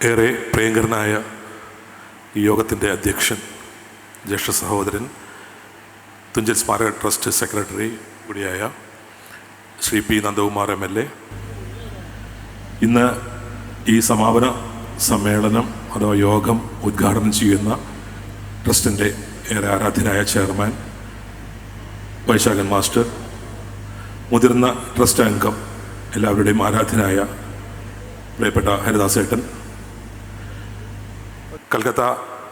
ഏറെ പ്രിയങ്കരനായ ഈ യോഗത്തിന്റെ അധ്യക്ഷൻ ജ്യേഷ്ഠ സഹോദരൻ തുഞ്ചൽ സ്മാരക ട്രസ്റ്റ് സെക്രട്ടറി കൂടിയായ Shri P Nandakumar M L A. ഇന്ന് ഈ സമാപന സമ്മേളനം അഥവാ യോഗം ഉദ്ഘാടനം ചെയ്യുന്ന ട്രസ്റ്റിന്റെ ഏറെ ആരാധ്യനായ ചെയർമാൻ വൈശാഖൻ മാസ്റ്റർ മുതിർന്ന ട്രസ്റ്റ് അംഗം എല്ലാവരുടെയും ആരാധ്യനായ പ്രിയപ്പെട്ട ഹരിദാസേട്ടൻ കൽക്കത്ത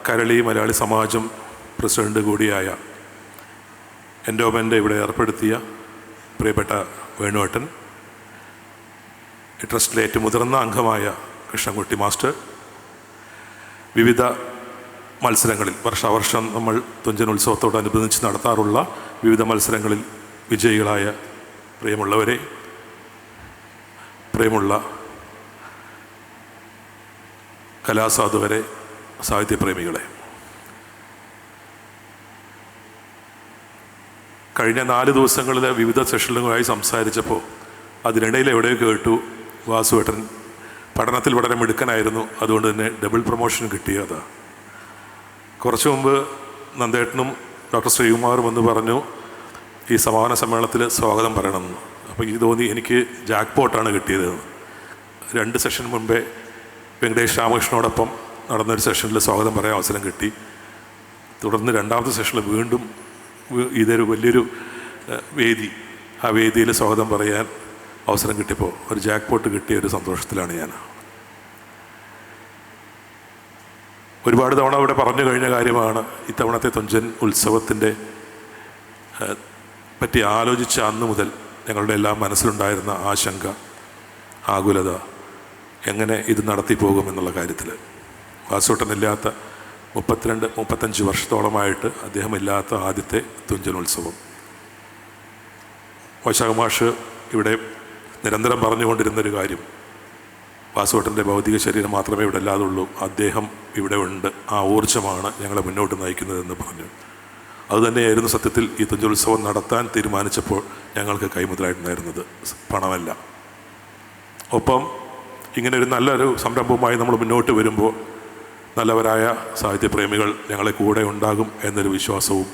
കരളി മലയാളി സമാജം പ്രസിഡന്റ് കൂടിയായ എൻഡോമെന്റ് ഇവിടെ ഏർപ്പെടുത്തിയ പ്രിയപ്പെട്ട വേണുവേട്ടൻ ട്രസ്റ്റിലെ ഏറ്റവും മുതിർന്ന അംഗമായ കൃഷ്ണൻകുട്ടി മാസ്റ്റർ വിവിധ മത്സരങ്ങളിൽ വർഷാവർഷം നമ്മൾ തുഞ്ചൻ ഉത്സവത്തോടനുബന്ധിച്ച് നടത്താറുള്ള വിവിധ മത്സരങ്ങളിൽ വിജയികളായ പ്രിയമുള്ളവരെ പ്രിയമുള്ള കലാസാധുവരെ സാഹിത്യപ്രേമികളെ. കഴിഞ്ഞ നാല് ദിവസങ്ങളിൽ വിവിധ സെഷനുകളുമായി സംസാരിച്ചപ്പോൾ അതിനിടയിൽ എവിടെയോ കേട്ടു വാസുവേട്ടൻ പഠനത്തിൽ വളരെ മിടുക്കനായിരുന്നു അതുകൊണ്ട് തന്നെ ഡബിൾ പ്രൊമോഷൻ കിട്ടിയതാ കുറച്ചു മുമ്പ് നന്ദേട്ടനും ഡോക്ടർ ശ്രീകുമാറും വന്ന് പറഞ്ഞു ഈ സമാപന സമ്മേളനത്തിൽ സ്വാഗതം പറയണമെന്ന് അപ്പോൾ എനിക്ക് തോന്നി എനിക്ക് ജാക്ക് പോട്ടാണ് കിട്ടിയതെന്ന് രണ്ട് സെഷൻ മുമ്പേ വെങ്കടേഷ് രാമകൃഷ്ണനോടൊപ്പം നടന്നൊരു സെഷനിൽ സ്വാഗതം പറയാൻ അവസരം കിട്ടി. തുടർന്ന് രണ്ടാമത്തെ സെഷനിൽ വീണ്ടും ഇതൊരു വലിയൊരു വേദി. ആ വേദിയിൽ സ്വാഗതം പറയാൻ അവസരം കിട്ടിയപ്പോൾ ഒരു ജാക്ക് പോട്ട് കിട്ടിയ ഒരു സന്തോഷത്തിലാണ് ഞാൻ. ഒരുപാട് തവണ അവിടെ പറഞ്ഞു കഴിഞ്ഞ കാര്യമാണ് ഇത്തവണത്തെ തുഞ്ചൻ ഉത്സവത്തിന്റെ പറ്റി ആലോചിച്ച അന്ന് മുതൽ ഞങ്ങളുടെ എല്ലാം മനസ്സിലുണ്ടായിരുന്ന ആശങ്ക ആകുലത എങ്ങനെ ഇത് നടത്തി പോകും എന്നുള്ള കാര്യത്തിൽ വാസോട്ടനില്ലാത്ത മുപ്പത്തിരണ്ട് മുപ്പത്തഞ്ച് വർഷത്തോളമായിട്ട് അദ്ദേഹം ഇല്ലാത്ത ആദ്യത്തെ തുഞ്ചൻ ഉത്സവം വൈശാഖമാഷ് ഇവിടെ നിരന്തരം പറഞ്ഞുകൊണ്ടിരുന്നൊരു കാര്യം. വാസുവട്ടന്റെ ഭൗതിക ശരീരം മാത്രമേ ഇവിടെ അല്ലാതുള്ളൂ അദ്ദേഹം ഇവിടെ ഉണ്ട്. ആ ഊർജമാണ് ഞങ്ങളെ മുന്നോട്ട് നയിക്കുന്നതെന്ന് പറഞ്ഞു. അതുതന്നെയായിരുന്നു സത്യത്തിൽ ഈ തുഞ്ചോത്സവം നടത്താൻ തീരുമാനിച്ചപ്പോൾ ഞങ്ങൾക്ക് കൈമുതലായിട്ടുണ്ടായിരുന്നത്. പണമല്ല. ഒപ്പം ഇങ്ങനെ ഒരു നല്ലൊരു സംരംഭവുമായി നമ്മൾ മുന്നോട്ട് വരുമ്പോൾ നല്ലവരായ സാഹിത്യപ്രേമികൾ ഞങ്ങളെ കൂടെ ഉണ്ടാകും എന്നൊരു വിശ്വാസവും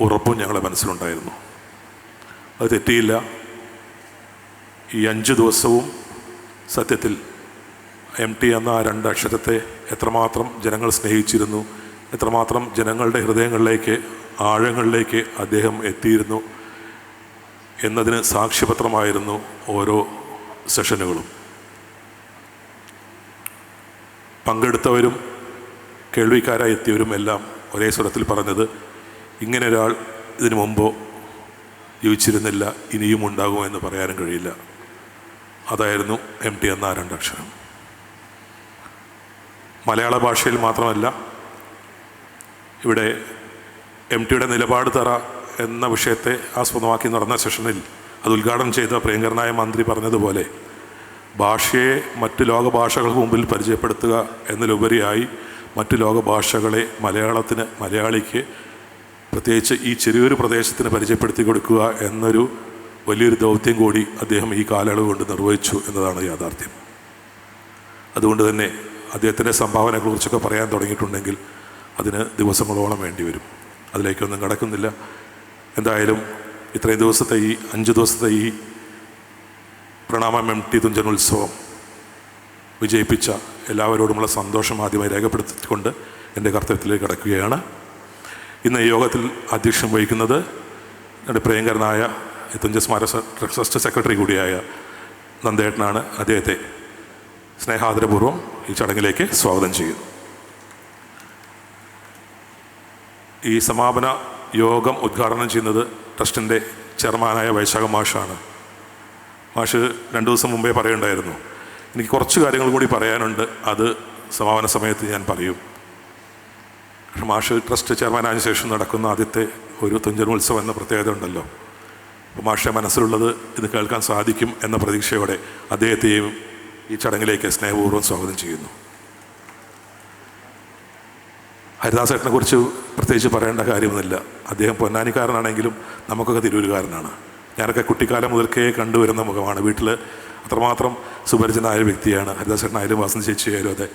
ഉറപ്പും ഞങ്ങളുടെ മനസ്സിലുണ്ടായിരുന്നു. അത് തെറ്റിയില്ല. ഈ അഞ്ച് ദിവസവും സത്യത്തിൽ എം ടി എന്ന ആ രണ്ട് അക്ഷരത്തെ എത്രമാത്രം ജനങ്ങൾ സ്നേഹിച്ചിരുന്നു എത്രമാത്രം ജനങ്ങളുടെ ഹൃദയങ്ങളിലേക്ക് ആഴങ്ങളിലേക്ക് അദ്ദേഹം എത്തിയിരുന്നു എന്നതിന് സാക്ഷ്യപത്രമായിരുന്നു ഓരോ സെഷനുകളും. പങ്കെടുത്തവരും കേൾവിക്കാരായി എത്തിയവരും എല്ലാം ഒരേ സ്വരത്തിൽ പറഞ്ഞത് ഇങ്ങനെ ഒരാൾ ഇതിനു മുമ്പോ ജീവിച്ചിരുന്നില്ല ഇനിയും ഉണ്ടാകുമോ എന്ന് പറയാനും കഴിയില്ല. അതായിരുന്നു എം. ടി. എന്ന രണ്ടക്ഷരം മലയാള ഭാഷയിൽ മാത്രമല്ല ഇവിടെ എം. ടിയുടെ നിലപാട് തറ എന്ന വിഷയത്തെ ആസ്പദമാക്കി നടന്ന സെഷനിൽ അത് ഉദ്ഘാടനം ചെയ്ത പ്രിയങ്കരനായ മന്ത്രി പറഞ്ഞതുപോലെ ഭാഷയെ മറ്റ് ലോകഭാഷകൾക്ക് മുമ്പിൽ പരിചയപ്പെടുത്തുക എന്നതിലുപരിയായി മറ്റ് ലോകഭാഷകളെ മലയാളത്തിന് മലയാളിക്ക് പ്രത്യേകിച്ച് ഈ ചെറിയൊരു പ്രദേശത്തിന് പരിചയപ്പെടുത്തി കൊടുക്കുക എന്നൊരു വലിയൊരു ദൗത്യം കൂടി അദ്ദേഹം ഈ കാലയളവ് കൊണ്ട് നിർവഹിച്ചു എന്നതാണ് യാഥാർത്ഥ്യം. അതുകൊണ്ട് തന്നെ അദ്ദേഹത്തിന്റെ സംഭാവനകളെക്കുറിച്ചൊക്കെ പറയാൻ തുടങ്ങിയിട്ടുണ്ടെങ്കിൽ അതിന് ദിവസങ്ങളോളം വേണ്ടി വരും. അതിലേക്കൊന്നും കടക്കുന്നില്ല. എന്തായാലും ഇത്രയും ദിവസത്തെ ഈ അഞ്ച് ദിവസത്തെ ഈ പ്രണാമം എം ടി തുഞ്ചൻ ഉത്സവം വിജയിപ്പിച്ച എല്ലാവരോടുമുള്ള സന്തോഷം ആദ്യമായി രേഖപ്പെടുത്തിക്കൊണ്ട് എന്റെ കർത്തവ്യത്തിലേക്ക് കടക്കുകയാണ്. ഇന്ന് ഈ യോഗത്തിൽ അധ്യക്ഷം വഹിക്കുന്നത് എന്റെ പ്രിയങ്കരനായ തുഞ്ചസ്മാര ട്രസ്റ്റ് സെക്രട്ടറി കൂടിയായ നന്ദേട്ടനാണ്. അദ്ദേഹത്തെ സ്നേഹാദരപൂർവം ഈ ചടങ്ങിലേക്ക് സ്വാഗതം ചെയ്യുന്നു. ഈ സമാപന യോഗം ഉദ്ഘാടനം ചെയ്യുന്നത് ട്രസ്റ്റിന്റെ ചെയർമാനായ വൈശാഖ മാഷാണ്. മാഷ് രണ്ടു ദിവസം മുമ്പേ പറയുണ്ടായിരുന്നു. എനിക്ക് കുറച്ച് കാര്യങ്ങൾ കൂടി പറയാനുണ്ട്. അത് സമാപന സമയത്ത് ഞാൻ പറയും. പക്ഷേ മാഷ് ട്രസ്റ്റ് ചെയർമാനായ ശേഷം നടക്കുന്ന ആദ്യത്തെ ഒരു തുഞ്ചനോത്സവം എന്ന പ്രത്യേകത ഉണ്ടല്ലോ. അപ്പോൾ മാഷെ മനസ്സിലുള്ളത് ഇത് കേൾക്കാൻ സാധിക്കും എന്ന പ്രതീക്ഷയോടെ അദ്ദേഹത്തെയും ഈ ചടങ്ങിലേക്ക് സ്നേഹപൂർവം സ്വാഗതം ചെയ്യുന്നു. ഹരിദാസേട്ടനെ കുറിച്ച് പ്രത്യേകിച്ച് പറയേണ്ട കാര്യമൊന്നുമില്ല. അദ്ദേഹം പൊന്നാനിക്കാരനാണെങ്കിലും നമുക്കൊക്കെ തിരൂരുകാരനാണ്. ഞാനൊക്കെ കുട്ടിക്കാലം മുതൽക്കേ കണ്ടുവരുന്ന മുഖമാണ്. വീട്ടിൽ അത്രമാത്രം സുപരിചിതനായ വ്യക്തിയാണ്. ഹരിദാസേട്ടനായാലും വാസന്തി ചേച്ചിയായാലും അതെ.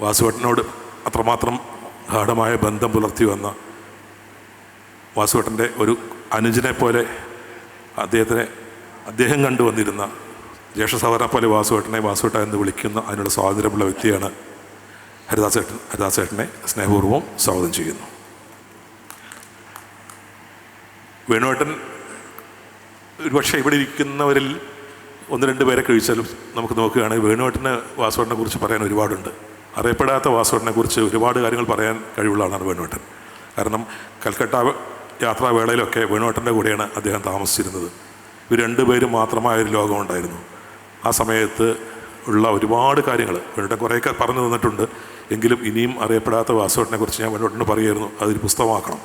വാസുവേട്ടനോട് അത്രമാത്രം ഗാഠമായ ബന്ധം പുലർത്തി വന്ന വാസുവേട്ടന്റെ ഒരു അനുജനെ പോലെ അദ്ദേഹത്തിനെ അദ്ദേഹം കണ്ടുവന്നിരുന്ന ജ്യേഷ്ഠ സഹോദരനെ പോലെ വാസുവേട്ടനെ വാസുവേട്ട എന്ന് വിളിക്കുന്ന അതിനുള്ള സ്വാതന്ത്ര്യമുള്ള വ്യക്തിയാണ് ഹരിദാസേട്ടൻ. ഹരിദാസേട്ടനെ സ്നേഹപൂർവം സ്വാഗതം ചെയ്യുന്നു. വേണുവേട്ടൻ ഒരുപക്ഷെ ഇവിടെ ഇരിക്കുന്നവരിൽ ഒന്ന് രണ്ട് പേരെ കഴിച്ചാലും നമുക്ക് നോക്കുകയാണെങ്കിൽ വേണുവേട്ടന് വാസുവേട്ടനെ കുറിച്ച് പറയാൻ ഒരുപാടുണ്ട്. അറിയപ്പെടാത്ത വാസുവേട്ടനെ കുറിച്ച് ഒരുപാട് കാര്യങ്ങൾ പറയാൻ കഴിവുള്ള ആളാണ് വേണുവേട്ടൻ. കാരണം കൽക്കട്ട യാത്രാവേളയിലൊക്കെ വേണുവേട്ടന്റെ കൂടെയാണ് അദ്ദേഹം താമസിച്ചിരുന്നത്. ഇവർ രണ്ടുപേരും മാത്രമായ ഒരു ലോകമുണ്ടായിരുന്നു ആ സമയത്ത് ഉള്ള ഒരുപാട് കാര്യങ്ങൾ വേണുവേട്ടൻ കുറേയൊക്കെ പറഞ്ഞു തന്നിട്ടുണ്ട്. എങ്കിലും ഇനിയും അറിയപ്പെടാത്ത വാസുവേട്ടനെ കുറിച്ച് ഞാൻ വേണുവേട്ടന് പറയുമായിരുന്നു. അതൊരു പുസ്തകമാക്കണം.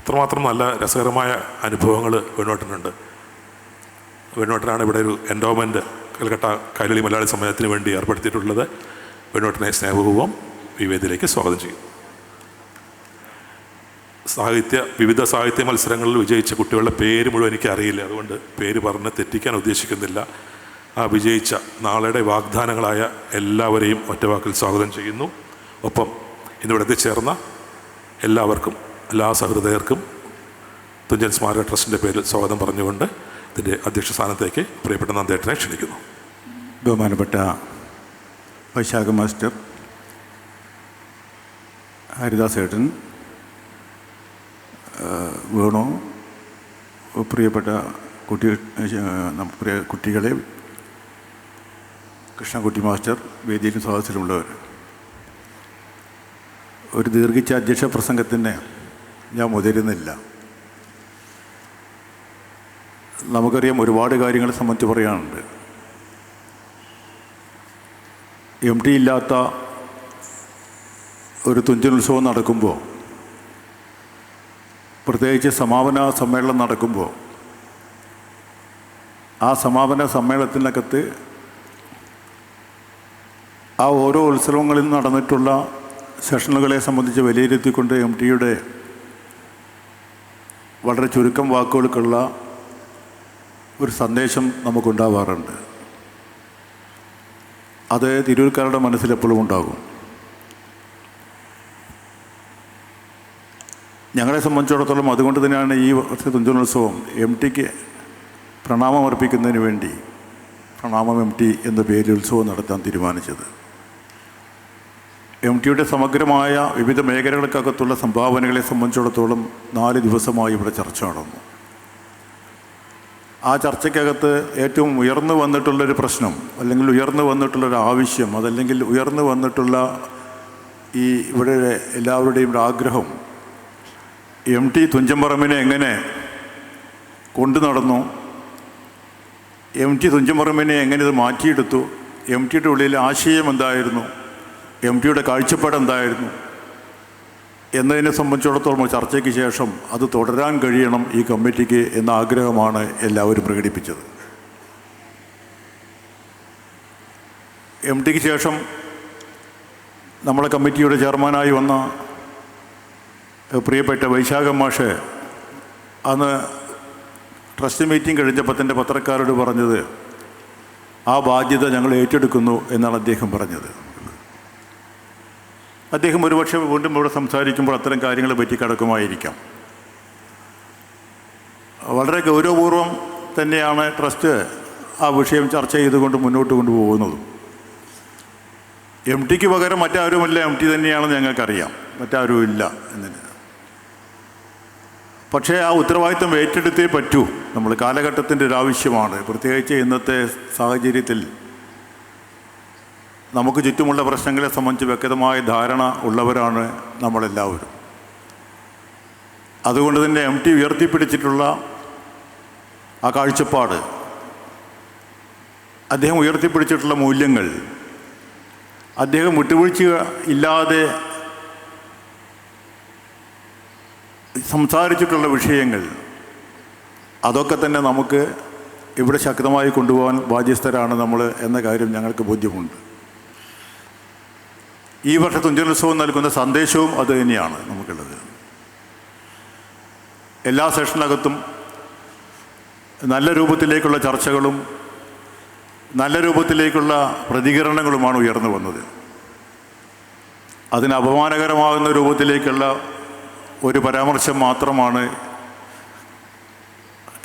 അത്രമാത്രം നല്ല രസകരമായ അനുഭവങ്ങൾ വേണുവേട്ടനുണ്ട്. വേണുവേട്ടനാണ് ഇവിടെ ഒരു എൻഡോമെന്റ് കൽക്കട്ട കൈലളി മലയാളി സമ്മേളനത്തിന് വേണ്ടി ഏർപ്പെടുത്തിയിട്ടുള്ളത്. വെണ്ണോട്ടനെ സ്നേഹപൂർവം ഈ വേദിയിലേക്ക് സ്വാഗതം ചെയ്യും. സാഹിത്യ വിവിധ സാഹിത്യ മത്സരങ്ങളിൽ വിജയിച്ച കുട്ടികളുടെ പേര് മുഴുവൻ എനിക്ക് അറിയില്ല അതുകൊണ്ട് പേര് പറഞ്ഞ് തെറ്റിക്കാൻ ഉദ്ദേശിക്കുന്നില്ല. ആ വിജയിച്ച നാളെയുടെ വാഗ്ദാനങ്ങളായ എല്ലാവരെയും ഒറ്റവാക്കിൽ സ്വാഗതം ചെയ്യുന്നു. ഒപ്പം ഇന്നിവിടെ എത്തിച്ചേർന്ന എല്ലാവർക്കും എല്ലാ സഹൃദയർക്കും തുഞ്ചൻ സ്മാരക ട്രസ്റ്റിന്റെ പേരിൽ സ്വാഗതം പറഞ്ഞുകൊണ്ട് ഇതിന്റെ അധ്യക്ഷ സ്ഥാനത്തേക്ക് പ്രിയപ്പെട്ട നന്ദേട്ടനെ ക്ഷണിക്കുന്നു. ബഹുമാനപ്പെട്ട വൈശാഖ മാസ്റ്റർ ഹരിദാസ് ഏട്ടൻ വേണു പ്രിയപ്പെട്ട കുട്ടി പ്രിയ കുട്ടികളെ കൃഷ്ണൻകുട്ടി മാസ്റ്റർ വേദിയിലും സദസ്സിലുമുള്ളവർ. ഒരു ദീർഘിച്ച അധ്യക്ഷ പ്രസംഗത്തിന് ഞാൻ മുതിരുന്നില്ല. നമുക്കറിയാം ഒരുപാട് കാര്യങ്ങളെ സംബന്ധിച്ച് പറയാനുണ്ട്. എം ടി ഇല്ലാത്ത ഒരു തുഞ്ചനുത്സവം നടക്കുമ്പോൾ പ്രത്യേകിച്ച് സമാപന സമ്മേളനം നടക്കുമ്പോൾ ആ സമാപന സമ്മേളനത്തിനകത്ത് ആ ഓരോ ഉത്സവങ്ങളിൽ നടന്നിട്ടുള്ള സെഷനുകളെ സംബന്ധിച്ച് വിലയിരുത്തിക്കൊണ്ട് എം ടിയുടെ വളരെ ചുരുക്കം വാക്കുകൾക്കുള്ള ഒരു സന്ദേശം നമുക്കുണ്ടാവാറുണ്ട്. അത് തിരൂർക്കാരുടെ മനസ്സിൽ എപ്പോഴും ഉണ്ടാകും. ഞങ്ങളെ സംബന്ധിച്ചിടത്തോളം അതുകൊണ്ട് തന്നെയാണ് ഈ വർഷത്തെ തുഞ്ചനോത്സവം എം ടിക്ക് പ്രണാമം അർപ്പിക്കുന്നതിന് വേണ്ടി പ്രണാമം എം ടി എന്ന പേരിൽ ഉത്സവം നടത്താൻ തീരുമാനിച്ചത്. എം ടിയുടെ സമഗ്രമായ വിവിധ മേഖലകൾക്കകത്തുള്ള സംഭാവനകളെ സംബന്ധിച്ചിടത്തോളം നാല് ദിവസമായി ഇവിടെ ചർച്ച നടന്നു. ആ ചർച്ചയ്ക്കകത്ത് ഏറ്റവും ഉയർന്നു വന്നിട്ടുള്ളൊരു പ്രശ്നം അല്ലെങ്കിൽ ഉയർന്നു വന്നിട്ടുള്ളൊരു ആവശ്യം അതല്ലെങ്കിൽ ഉയർന്നു വന്നിട്ടുള്ള ഈ ഇവിടെ എല്ലാവരുടെയും ഒരു ആഗ്രഹം എം ടി തുഞ്ചമ്പറമ്പിനെ എങ്ങനെ കൊണ്ടു നടന്നു എം ടി തുഞ്ചമ്പറമ്പിനെ എങ്ങനെ ഇത് മാറ്റിയെടുത്തു എം ടിയുടെ ഉള്ളിൽ ആശയം എന്തായിരുന്നു എം ടിയുടെ കാഴ്ചപ്പാട് എന്തായിരുന്നു എന്നതിനെ സംബന്ധിച്ചിടത്തോളം ചർച്ചയ്ക്ക് ശേഷം അത് തുടരാൻ കഴിയണം ഈ കമ്മിറ്റിക്ക് എന്ന ആഗ്രഹമാണ് എല്ലാവരും പ്രകടിപ്പിച്ചത്. എം ടിക്ക് ശേഷം നമ്മളെ കമ്മിറ്റിയുടെ ചെയർമാനായി വന്ന പ്രിയപ്പെട്ട വൈശാഖം മാഷ് അന്ന് ട്രസ്റ്റ് മീറ്റിംഗ് കഴിഞ്ഞപ്പോൾ തന്റെ പത്രക്കാരോട് പറഞ്ഞത് ആ ബാധ്യത ഞങ്ങൾ ഏറ്റെടുക്കുന്നു എന്നാണ് അദ്ദേഹം പറഞ്ഞത്. അദ്ദേഹം ഒരുപക്ഷെ വീണ്ടും ഇവിടെ സംസാരിക്കുമ്പോൾ അത്തരം കാര്യങ്ങളെ പറ്റി കിടക്കുമായിരിക്കാം. വളരെ ഗൗരവപൂർവം തന്നെയാണ് ട്രസ്റ്റ് ആ വിഷയം ചർച്ച ചെയ്തുകൊണ്ട് മുന്നോട്ട് കൊണ്ടുപോകുന്നതും. എം ടിക്ക് പകരം മറ്റാരുമല്ല എം ടി തന്നെയാണെന്ന് ഞങ്ങൾക്കറിയാം. മറ്റാരുമില്ല എന്നതിന് പക്ഷേ ആ ഉത്തരവാദിത്വം ഏറ്റെടുത്തേ പറ്റൂ. നമ്മൾ കാലഘട്ടത്തിന്റെ ഒരു ആവശ്യമാണ് പ്രത്യേകിച്ച് ഇന്നത്തെ സാഹചര്യത്തിൽ നമുക്ക് ചുറ്റുമുള്ള പ്രശ്നങ്ങളെ സംബന്ധിച്ച് വ്യക്തമായ ധാരണ ഉള്ളവരാണ് നമ്മളെല്ലാവരും. അതുകൊണ്ട് തന്നെ എം ടി ഉയർത്തിപ്പിടിച്ചിട്ടുള്ള ആ കാഴ്ചപ്പാട് അദ്ദേഹം ഉയർത്തിപ്പിടിച്ചിട്ടുള്ള മൂല്യങ്ങൾ അദ്ദേഹം വിട്ടുവീഴ്ച ഇല്ലാതെ സംസാരിച്ചിട്ടുള്ള വിഷയങ്ങൾ അതൊക്കെ തന്നെ നമുക്ക് ഇവിടെ ശക്തമായി കൊണ്ടുപോകാൻ ബാധ്യസ്ഥരാണ് നമ്മൾ എന്ന കാര്യം ഞങ്ങൾക്ക് ബോധ്യമുണ്ട്. ഈ വർഷത്തെ തുഞ്ചനുത്സവം നൽകുന്ന സന്ദേശവും അത് തന്നെയാണ് നമുക്കുള്ളത്. എല്ലാ സെഷനകത്തും നല്ല രൂപത്തിലേക്കുള്ള ചർച്ചകളും നല്ല രൂപത്തിലേക്കുള്ള പ്രതികരണങ്ങളുമാണ് ഉയർന്നു വന്നത്. അതിന് അപമാനകരമാകുന്ന രൂപത്തിലേക്കുള്ള ഒരു പരാമർശം മാത്രമാണ്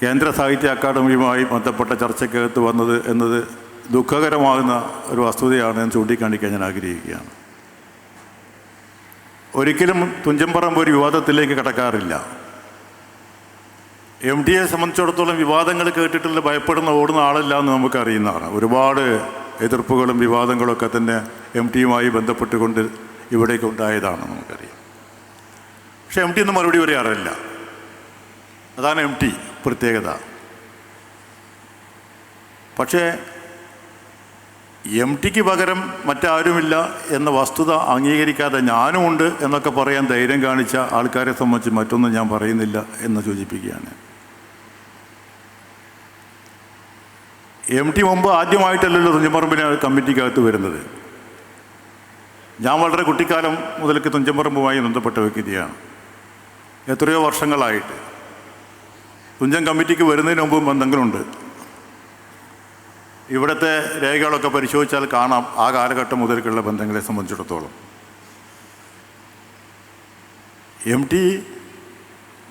കേന്ദ്ര സാഹിത്യ അക്കാദമിയുമായി ബന്ധപ്പെട്ട ചർച്ചയ്ക്കകത്ത് വന്നത് എന്നത് ദുഃഖകരമാകുന്ന ഒരു വസ്തുതയാണ് ഞാൻ ചൂണ്ടിക്കാണിക്കാൻ ഞാൻ ആഗ്രഹിക്കുകയാണ്. ഒരിക്കലും തുഞ്ചമ്പറമ്പ് ഒരു വിവാദത്തിലേക്ക് കടക്കാറില്ല. എം ടിയെ സംബന്ധിച്ചിടത്തോളം വിവാദങ്ങൾ കേട്ടിട്ടുള്ള ഭയപ്പെടുന്ന ഓടുന്ന ആളല്ല എന്ന് നമുക്കറിയുന്നതാണ്. ഒരുപാട് എതിർപ്പുകളും വിവാദങ്ങളൊക്കെ തന്നെ എം ടിയുമായി ബന്ധപ്പെട്ടുകൊണ്ട് ഇവിടേക്ക് ഉണ്ടായതാണ് നമുക്കറിയാം. പക്ഷേ എം ടി ഒന്നും മറുപടി പറയാറില്ല അതാണ് എം ടി പ്രത്യേകത. പക്ഷേ എം ടിക്ക് പകരം മറ്റാരുമില്ല എന്ന വസ്തുത അംഗീകരിക്കാതെ ഞാനുമുണ്ട് എന്നൊക്കെ പറയാൻ ധൈര്യം കാണിച്ച ആൾക്കാരെ സംബന്ധിച്ച് മറ്റൊന്നും ഞാൻ പറയുന്നില്ല എന്ന് സൂചിപ്പിക്കുകയാണ്. എം ടി മുമ്പ് ആദ്യമായിട്ടല്ലല്ലോ തുഞ്ചമ്പറമ്പിന് കമ്മിറ്റിക്കകത്ത് വരുന്നത്. ഞാൻ വളരെ കുട്ടിക്കാലം മുതൽക്ക് തുഞ്ചമ്പറമ്പുമായി ബന്ധപ്പെട്ട വ്യക്തിയാണ്. എത്രയോ വർഷങ്ങളായിട്ട്. തുഞ്ചൻ കമ്മിറ്റിക്ക് വരുന്നതിന് മുമ്പും ബന്ധങ്ങളുണ്ട്. ഇവിടുത്തെ രേഖകളൊക്കെ പരിശോധിച്ചാൽ കാണാം ആ കാലഘട്ടം മുതൽക്കുള്ള ബന്ധങ്ങളെ സംബന്ധിച്ചിടത്തോളം. എം ടി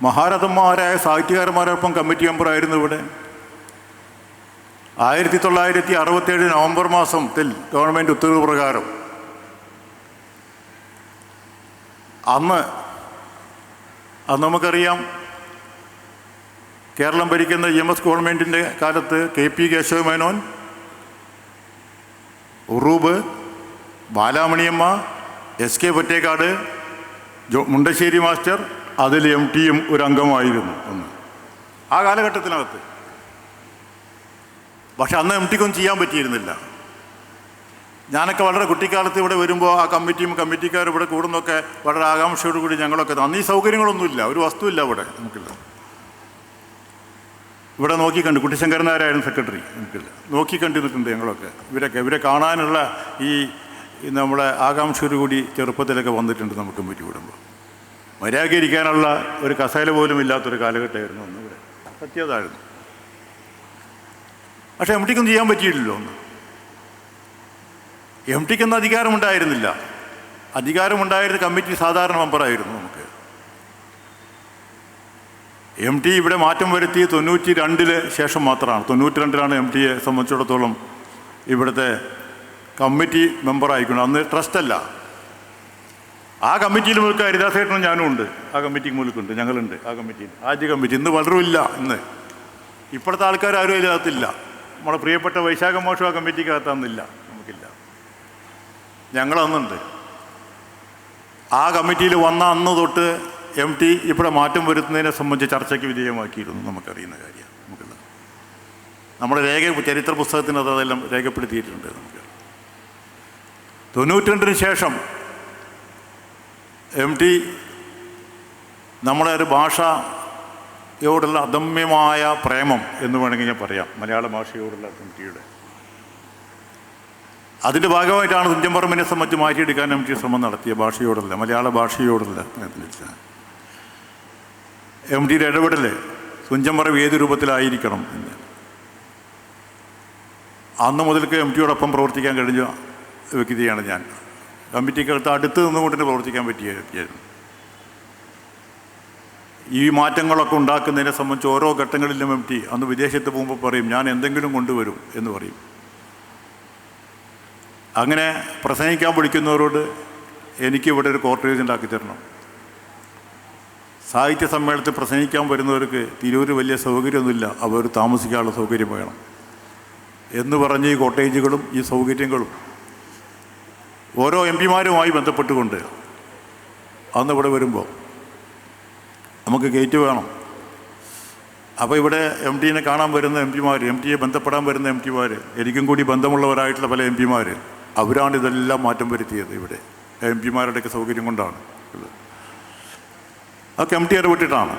മഹാരഥന്മാരായ സാഹിത്യകാരന്മാരോടൊപ്പം കമ്മിറ്റി മെമ്പറായിരുന്നു ഇവിടെ. ആയിരത്തി തൊള്ളായിരത്തി അറുപത്തേഴ് നവംബർ മാസത്തിൽ ഗവൺമെന്റ് ഉത്തരവ് പ്രകാരം അന്ന് അന്ന് നമുക്കറിയാം കേരളം ഭരിക്കുന്ന എം എസ് ഗവൺമെന്റിന്റെ കാലത്ത് K P Kesava Menon Uroob Balamaniamma S K Pottekkatt Joe Mundassery master അതിൽ എം ടിയും ഒരു അംഗമായിരുന്നു ഒന്ന് ആ കാലഘട്ടത്തിനകത്ത്. പക്ഷെ അന്ന് എം ടിക്കൊന്നും ചെയ്യാൻ പറ്റിയിരുന്നില്ല. ഞാനൊക്കെ വളരെ കുട്ടിക്കാലത്ത് ഇവിടെ വരുമ്പോൾ ആ കമ്മിറ്റിയും കമ്മിറ്റിക്കാരും ഇവിടെ കൂടുന്നൊക്കെ വളരെ ആകാംക്ഷയോടുകൂടി ഞങ്ങളൊക്കെ അന്ന് ഈ സൗകര്യങ്ങളൊന്നുമില്ല ഒരു വസ്തുവില്ല ഇവിടെ നമുക്കില്ല ഇവിടെ നോക്കിക്കണ്ട് കുട്ടിശങ്കരനാരായിരുന്നു സെക്രട്ടറി. എനിക്കില്ല. നോക്കിക്കണ്ട് നിൽക്കുന്നുണ്ട് ഞങ്ങളൊക്കെ. ഇവരൊക്കെ ഇവരെ കാണാനുള്ള ഈ നമ്മളെ ആകാംക്ഷയോട് കൂടി ചെറുപ്പത്തിലൊക്കെ വന്നിട്ടുണ്ട് നമുക്ക് കമ്മിറ്റി കൂടുമ്പോൾ മര്യാദകരിക്കാനുള്ള ഒരു കസേല പോലും ഇല്ലാത്തൊരു കാലഘട്ടമായിരുന്നു അന്ന് ഇവിടെ. സത്യതായിരുന്നു പക്ഷെ എം ടിക്കൊന്നും ചെയ്യാൻ പറ്റിയില്ലല്ലോ ഒന്ന് എം ടിക്കൊന്നും അധികാരമുണ്ടായിരുന്നില്ല. അധികാരമുണ്ടായിരുന്ന കമ്മിറ്റി സാധാരണ മെമ്പറായിരുന്നു നമുക്ക്. എം ടി ഇവിടെ മാറ്റം വരുത്തി തൊണ്ണൂറ്റി രണ്ടിൽ ശേഷം മാത്രമാണ്. തൊണ്ണൂറ്റി രണ്ടിലാണ് എം ടിയെ സംബന്ധിച്ചിടത്തോളം ഇവിടുത്തെ കമ്മിറ്റി മെമ്പർ ആയിക്കൊണ്ട് അന്ന് ട്രസ്റ്റല്ല ആ കമ്മിറ്റിയിൽ മുഴുക്ക ഹരിദാസേട്ടനും ഞാനും ഉണ്ട്. ആ കമ്മിറ്റി മുഴുക്കുണ്ട്. ഞങ്ങളുണ്ട് ആ കമ്മിറ്റിയിൽ. ആദ്യ കമ്മിറ്റി. ഇന്ന് പലരും ഇല്ല ഇന്ന്. ഇപ്പോഴത്തെ ആൾക്കാർ ആരും അതിനകത്തില്ല. നമ്മുടെ പ്രിയപ്പെട്ട വൈശാഖ മോഷം ആ കമ്മിറ്റിക്കകത്താന്നില്ല നമുക്കില്ല. ഞങ്ങളന്നുണ്ട്. ആ കമ്മിറ്റിയിൽ വന്ന അന്ന് തൊട്ട് എം ടി ഇവിടെ മാറ്റം വരുത്തുന്നതിനെ സംബന്ധിച്ച് ചർച്ചയ്ക്ക് വിധേയമാക്കിയിരുന്നു നമുക്കറിയുന്ന കാര്യമാണ് നമുക്കുള്ള നമ്മുടെ രേഖ ചരിത്ര പുസ്തകത്തിന് അതെല്ലാം രേഖപ്പെടുത്തിയിട്ടുണ്ട് നമുക്ക്. തൊണ്ണൂറ്റിരണ്ടിന് ശേഷം എം ടി നമ്മുടെ ഒരു ഭാഷയോടുള്ള അദമ്യമായ പ്രേമം എന്ന് വേണമെങ്കിൽ ഞാൻ പറയാം. മലയാള ഭാഷയോടുള്ള എം ടിയുടെ. അതിന്റെ ഭാഗമായിട്ടാണ് തുഞ്ചമ്പറമ്പിനെ സംബന്ധിച്ച് മാറ്റിയെടുക്കാൻ എം ടി ശ്രമം നടത്തിയ ഭാഷയോടല്ല മലയാള ഭാഷയോടല്ല എം ടിയുടെ ഇടപെടൽ കുഞ്ചമ്പറവ് ഏത് രൂപത്തിലായിരിക്കണം എന്ന്. അന്ന് മുതൽക്ക് എം ടിയോടൊപ്പം പ്രവർത്തിക്കാൻ കഴിഞ്ഞ വ്യക്തിയാണ് ഞാൻ. കമ്മിറ്റിക്കകത്ത് അടുത്ത് നിന്നുകൊണ്ട് തന്നെ പ്രവർത്തിക്കാൻ പറ്റിയ വ്യക്തിയായിരുന്നു. ഈ മാറ്റങ്ങളൊക്കെ ഉണ്ടാക്കുന്നതിനെ സംബന്ധിച്ച് ഓരോ ഘട്ടങ്ങളിലും എം ടി അന്ന് വിദേശത്ത് പോകുമ്പോൾ പറയും ഞാൻ എന്തെങ്കിലും കൊണ്ടുവരും എന്ന് പറയും. അങ്ങനെ പ്രസംഗിക്കാൻ വിളിക്കുന്നവരോട് എനിക്ക് ഇവിടെ ഒരു കോർട്ടേജ് ഉണ്ടാക്കി തരണം. സാഹിത്യ സമ്മേളനത്തിൽ പ്രസംഗിക്കാൻ വരുന്നവർക്ക് തിരൂർ വലിയ സൗകര്യമൊന്നുമില്ല. അവർ താമസിക്കാനുള്ള സൗകര്യം വേണം. എന്ന് പറഞ്ഞ് ഈ കോട്ടേജുകളും ഈ സൗകര്യങ്ങളും ഓരോ എം പിമാരുമായി ബന്ധപ്പെട്ടുകൊണ്ട് അന്ന് ഇവിടെ വരുമ്പോൾ നമുക്ക് ഗേറ്റ് വേണം. അപ്പോൾ ഇവിടെ എം ടീനെ കാണാൻ വരുന്ന എം പിമാർ എം ടിയെ ബന്ധപ്പെടാൻ വരുന്ന എം പിമാർ എനിക്കും കൂടി ബന്ധമുള്ളവരായിട്ടുള്ള പല എം പിമാർ അവരാണ് ഇതെല്ലാം മാറ്റം വരുത്തിയത് ഇവിടെ. എം പിമാരുടെയൊക്കെ സൗകര്യം കൊണ്ടാണ്. അതൊക്കെ എം ടി ഇടപെട്ടിട്ടാണ്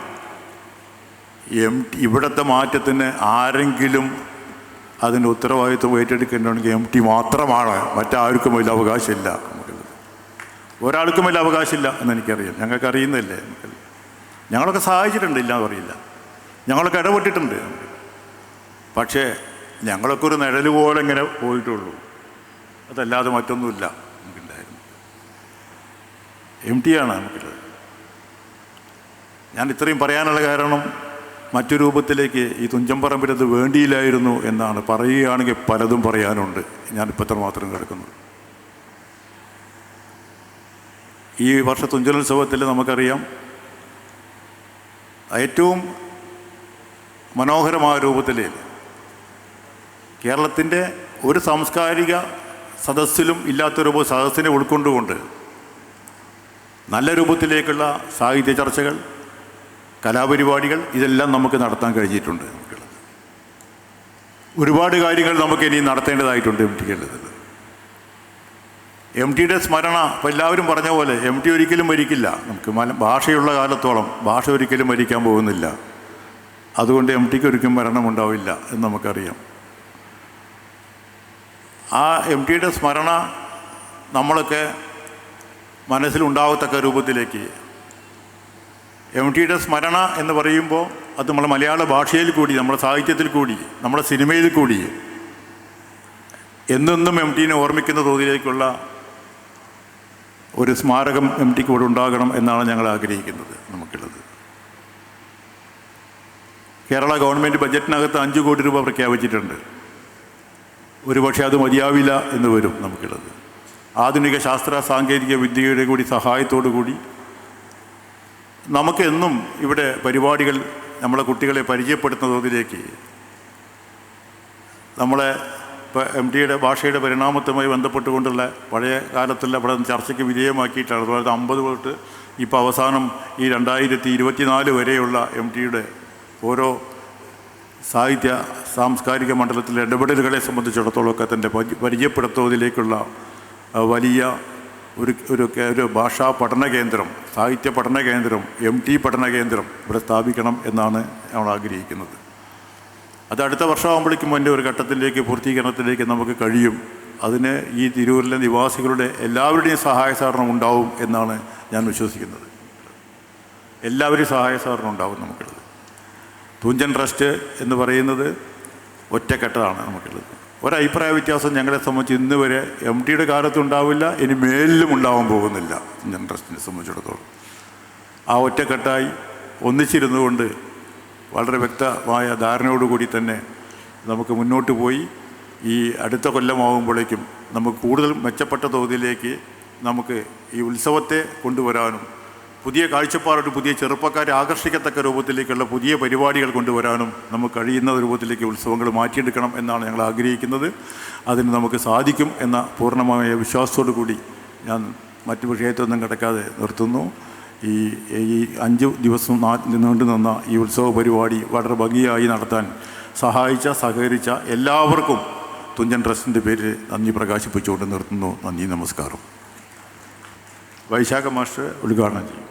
എം ഇവിടുത്തെ മാറ്റത്തിന് ആരെങ്കിലും അതിന്റെ ഉത്തരവാദിത്വം ഏറ്റെടുക്കേണ്ടതെങ്കിൽ എം ടി മാത്രമാണ്. മറ്റാർക്കും വലിയ അവകാശമില്ല. ഒരാൾക്കും വലിയ അവകാശമില്ല എന്ന് എനിക്കറിയാം ഞങ്ങൾക്ക് അറിയുന്നില്ലേ ഞങ്ങളൊക്കെ സഹായിച്ചിട്ടുണ്ട് ഇല്ല പറയില്ല. ഞങ്ങളൊക്കെ ഇടപെട്ടിട്ടുണ്ട്. പക്ഷേ ഞങ്ങളൊക്കെ ഒരു നിഴൽ പോലെ ഇങ്ങനെ പോയിട്ടുള്ളൂ. അതല്ലാതെ മറ്റൊന്നുമില്ല. നമുക്കുണ്ടായിരുന്നു എം ടി ആണ് നമുക്കുള്ളത്. ഞാൻ ഇത്രയും പറയാനുള്ള കാരണം മറ്റു രൂപത്തിലേക്ക് ഈ തുഞ്ചംപറമ്പിലത് വേണ്ടിയില്ലായിരുന്നു എന്നാണ്. പറയുകയാണെങ്കിൽ പലതും പറയാനുണ്ട്. ഞാനിപ്പോൾ എത്ര മാത്രം കിടക്കുന്നു ഈ വർഷ തുഞ്ചലോത്സവത്തിൽ നമുക്കറിയാം ഏറ്റവും മനോഹരമായ രൂപത്തിൽ കേരളത്തിന്റെ ഒരു സാംസ്കാരിക സദസ്സിലും ഇല്ലാത്ത രൂപ സദസ്സിനെ ഉൾക്കൊണ്ടുകൊണ്ട് നല്ല രൂപത്തിലേക്കുള്ള സാഹിത്യ ചർച്ചകൾ കലാപരിപാടികൾ ഇതെല്ലാം നമുക്ക് നടത്താൻ കഴിഞ്ഞിട്ടുണ്ട്. ഒരുപാട് കാര്യങ്ങൾ നമുക്ക് ഇനി നടത്തേണ്ടതായിട്ടുണ്ട് എം ടിക്കുള്ളത് എം ടിയുടെ സ്മരണ ഇപ്പം എല്ലാവരും പറഞ്ഞ പോലെ എം ടി ഒരിക്കലും മരിക്കില്ല. നമുക്ക് മല ഭാഷയുള്ള കാലത്തോളം ഭാഷ ഒരിക്കലും മരിക്കാൻ പോകുന്നില്ല. അതുകൊണ്ട് എം ടിക്ക് ഒരിക്കലും മരണമുണ്ടാവില്ല എന്ന് നമുക്കറിയാം. ആ എം ടിയുടെ സ്മരണ നമ്മളൊക്കെ മനസ്സിലുണ്ടാവത്തക്ക രൂപത്തിലേക്ക് എം ടിയുടെ സ്മരണ എന്ന് പറയുമ്പോൾ അത് നമ്മുടെ മലയാള ഭാഷയിൽ കൂടി നമ്മുടെ സാഹിത്യത്തിൽ കൂടി നമ്മുടെ സിനിമയിൽ കൂടി എന്നെന്നും എം ടീനെ ഓർമ്മിക്കുന്ന തോതിലേക്കുള്ള ഒരു സ്മാരകം എം ടിക്ക് ഇവിടെ ഉണ്ടാകണം എന്നാണ് ഞങ്ങൾ ആഗ്രഹിക്കുന്നത് നമുക്കുള്ളത്. കേരള ഗവൺമെന്റ് ബജറ്റിനകത്ത് അഞ്ച് കോടി രൂപ പ്രഖ്യാപിച്ചിട്ടുണ്ട്. ഒരുപക്ഷെ അത് മതിയാവില്ല എന്ന് വരും നമുക്കുള്ളത്. ആധുനിക ശാസ്ത്ര സാങ്കേതിക വിദ്യയുടെ കൂടി സഹായത്തോടു കൂടി നമുക്ക് എന്നും ഇവിടെ പരിപാടികൾ നമ്മളെ കുട്ടികളെ പരിചയപ്പെടുത്തുന്ന തോതിലേക്ക് നമ്മളെ ഇപ്പോൾ എം ടിയുടെ ഭാഷയുടെ പരിണാമത്തുമായി ബന്ധപ്പെട്ടുകൊണ്ടുള്ള പഴയ കാലത്തുള്ള ഇവിടെ ചർച്ചയ്ക്ക് വിധേയമാക്കിയിട്ടാണ്. അതുപോലെ അമ്പത് തൊട്ട് ഇപ്പോൾ അവസാനം ഈ രണ്ടായിരത്തി ഇരുപത്തിനാല് വരെയുള്ള എം ടിയുടെ ഓരോ സാഹിത്യ സാംസ്കാരിക മണ്ഡലത്തിലെ ഇടപെടലുകളെ സംബന്ധിച്ചിടത്തോളമൊക്കെ തന്റെ പരിചയപ്പെടുത്തുന്നതിലേക്കുള്ള വലിയ ഒരു ഒരു ഒരു ഭാഷാ പഠന കേന്ദ്രം സാഹിത്യ പഠന കേന്ദ്രം എം ടി പഠന കേന്ദ്രം ഇവിടെ സ്ഥാപിക്കണം എന്നാണ് നമ്മൾ ആഗ്രഹിക്കുന്നത്. അത് അടുത്ത വർഷമാകുമ്പോഴേക്കും അതിന്റെ ഒരു ഘട്ടത്തിലേക്ക് പൂർത്തീകരണത്തിലേക്ക് നമുക്ക് കഴിയും. അതിന് ഈ തിരൂരിലെ നിവാസികളുടെ എല്ലാവരുടെയും സഹായ സഹകരണം ഉണ്ടാവും എന്നാണ് ഞാൻ വിശ്വസിക്കുന്നത്. എല്ലാവരുടെയും സഹായ സഹകരണം ഉണ്ടാവും നമുക്കുള്ളത്. തുഞ്ചൻ ട്രസ്റ്റ് എന്ന് പറയുന്നത് ഒറ്റക്കെട്ടതാണ് നമുക്കുള്ളത്. ഒരഭിപ്രായ വ്യത്യാസം ഞങ്ങളെ സംബന്ധിച്ച് ഇന്ന് വരെ എം ടിയുടെ കാലത്തുണ്ടാവില്ല ഇനി മേലിലും ഉണ്ടാവാൻ പോകുന്നില്ല തുഞ്ചൻ ട്രസ്റ്റിനെ സംബന്ധിച്ചിടത്തോളം. ആ ഒറ്റക്കെട്ടായി ഒന്നിച്ചിരുന്നുകൊണ്ട് വളരെ വ്യക്തമായ ധാരണയോടുകൂടി തന്നെ നമുക്ക് മുന്നോട്ട് പോയി. ഈ അടുത്ത കൊല്ലമാകുമ്പോഴേക്കും നമുക്ക് കൂടുതൽ മെച്ചപ്പെട്ട തോതിലേക്ക് നമുക്ക് ഈ ഉത്സവത്തെ കൊണ്ടുവരാനും പുതിയ കാഴ്ചപ്പാടോട് പുതിയ ചെറുപ്പക്കാരെ ആകർഷിക്കത്തക്ക രൂപത്തിലേക്കുള്ള പുതിയ പരിപാടികൾ കൊണ്ടുവരാനും നമുക്ക് കഴിയുന്ന രൂപത്തിലേക്ക് ഉത്സവങ്ങൾ മാറ്റിയെടുക്കണം എന്നാണ് ഞങ്ങൾ ആഗ്രഹിക്കുന്നത്. അതിന് നമുക്ക് സാധിക്കും എന്ന പൂർണമായ വിശ്വാസത്തോടു കൂടി ഞാൻ മറ്റു വിഷയത്തൊന്നും കിടക്കാതെ നിർത്തുന്നു. ഈ ഈ അഞ്ച് ദിവസം നീണ്ടു നിന്ന ഈ ഉത്സവ പരിപാടി വളരെ ഭംഗിയായി നടത്താൻ സഹായിച്ച സഹകരിച്ച എല്ലാവർക്കും തുഞ്ചൻ ട്രസ്റ്റിന്റെ പേര് നന്ദി പ്രകാശിപ്പിച്ചുകൊണ്ട് നിർത്തുന്നു. നന്ദി നമസ്കാരം. വൈശാഖ മാസ്റ്റർ ഉദ്ഘാടനം ചെയ്യും.